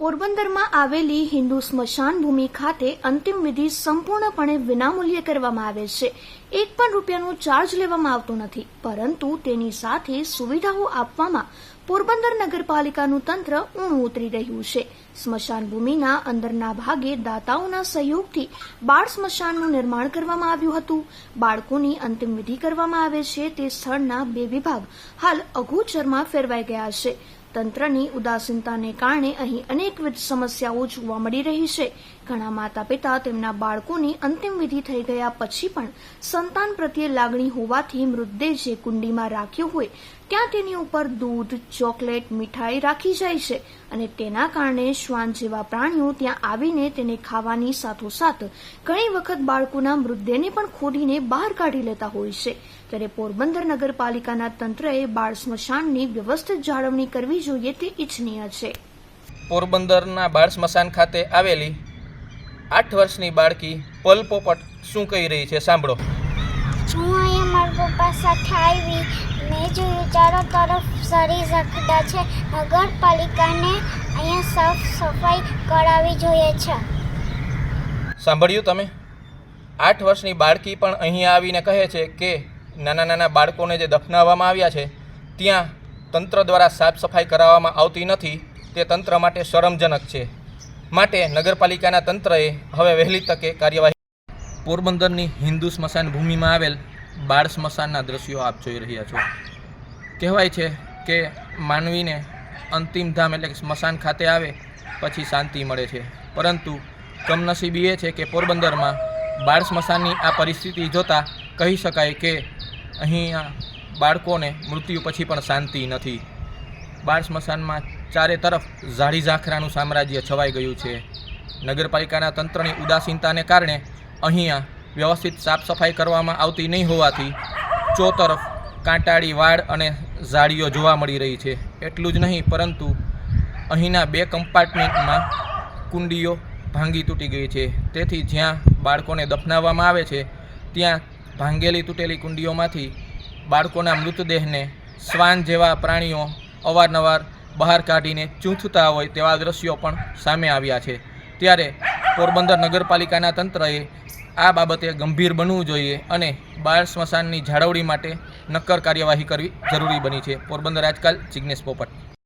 પોરબંદરમાં આવેલી હિન્દુ સ્મશાન ભૂમિ ખાતે અંતિમ વિધિ સંપૂર્ણપણે વિનામૂલ્યે કરવામાં આવે છે. એક પણ રૂપિયાનો ચાર્જ લેવામાં આવતો નથી. પરંતુ તેની સાથે સુવિધાઓ આપવામાં પોરબંદર નગરપાલિકાનું તંત્ર ઊણું ઉતરી રહ્યું છે. સ્મશાન ભૂમિના અંદરના ભાગે દાતાઓના સહયોગથી બાળ સ્મશાનનું નિર્માણ કરવામાં આવ્યું હતું. બાળકોની અંતિમ વિધિ કરવામાં આવે છે તે સ્થળના બે વિભાગ હાલ અગોચરમાં ફેરવાઈ ગયા છે. તંત્રની ઉદાસીનતાને કારણે અહીં અનેકવિધ સમસ્યાઓ જોવા મળી રહી છે. ઘણા માતા પિતા તેમના બાળકોની અંતિમ વિધિ થઈ ગયા પછી પણ સંતાન પ્રત્યે લાગણી હોવાથી મૃતદેહ જે કુંડીમાં રાખ્યો હોય, ત્યાં તેની ઉપર દૂધ, ચોકલેટ, મીઠાઈ રાખી જાય છે અને તેના કારણે શ્વાન જેવા પ્રાણીઓ ત્યાં આવીને તેને ખાવાની સાથોસાથ ઘણી વખત બાળકોના મૃતદેહને પણ ખોદીને બહાર કાઢી લેતા હોય છે. ત્યારે પોરબંદર નગરપાલિકાના તંત્રએ બાળ સ્મશાનની વ્યવસ્થિત જાળવણી કરવી જોઈએ તે ઇચ્છનીય છે. પોરબંદરના બાળ સ્મશાન ખાતે આવેલી આઠ વર્ષની બાળકી પલ પોપટ શું કહી રહી છે સાંભળો. હું અહીંયા મારા પપ્પા સાથે આવી મેં જોયું ચારો તરફ સરી ઝખડા છે નગરપાલિકાને અહીંયા સાફ સફાઈ કરાવવી જોઈએ છે. સાંભળ્યું તમે? આઠ વર્ષની બાળકી પણ અહીંયા આવીને કહે છે કે નાના નાના બાળકોને જે દફનાવવામાં આવ્યા છે ત્યાં તંત્ર દ્વારા સાફ સફાઈ કરાવવામાં આવતી નથી, તે તંત્ર માટે શરમજનક છે. માટે નગરપાલિકાના તંત્રએ હવે વહેલી તકે કાર્યવાહી પોરબંદરની હિન્દુ સ્મશાન ભૂમિમાં આવેલ બાળ સ્મશાનના દ્રશ્યો આપ જોઈ રહ્યા છો. કહેવાય છે કે માનવીને અંતિમ ધામ એટલે કે સ્મશાન ખાતે આવે પછી શાંતિ મળે છે. પરંતુ કમનસીબી એ છે કે પોરબંદરમાં બાળ સ્મશાનની આ પરિસ્થિતિ જોતાં કહી શકાય કે અહીંયા બાળકોને મૃત્યુ પછી પણ શાંતિ નથી. બાળ સ્મશાનમાં ચારે તરફ ઝાડી ઝાંખરાનું સામ્રાજ્ય છવાઈ ગયું છે. નગરપાલિકાના તંત્રની ઉદાસીનતાને કારણે અહીંયા વ્યવસ્થિત સાફ સફાઈ કરવામાં આવતી નહીં હોવાથી ચોતરફ કાંટાળી વાડ અને ઝાડીઓ જોવા મળી રહી છે. એટલું જ નહીં, પરંતુ અહીંના બે કમ્પાર્ટમેન્ટમાં કુંડીઓ ભાંગી તૂટી ગઈ છે. તેથી જ્યાં બાળકોને દફનાવવામાં આવે છે, ત્યાં ભાંગેલી તૂટેલી કુંડીઓમાંથી બાળકોના મૃતદેહને શ્વાન જેવા પ્રાણીઓ અવારનવાર બહાર કાઢીને ચૂંથતા હોય તેવા દ્રશ્યો પણ સામે આવ્યા છે. ત્યારે પોરબંદર નગરપાલિકાના તંત્રએ આ બાબતે ગંભીર બનવું જોઈએ અને બાળ સ્મશાનની જાળવણી માટે નક્કર કાર્યવાહી કરવી જરૂરી બની છે. પોરબંદર આજકાલ જિજ્ઞેશ પોપટ.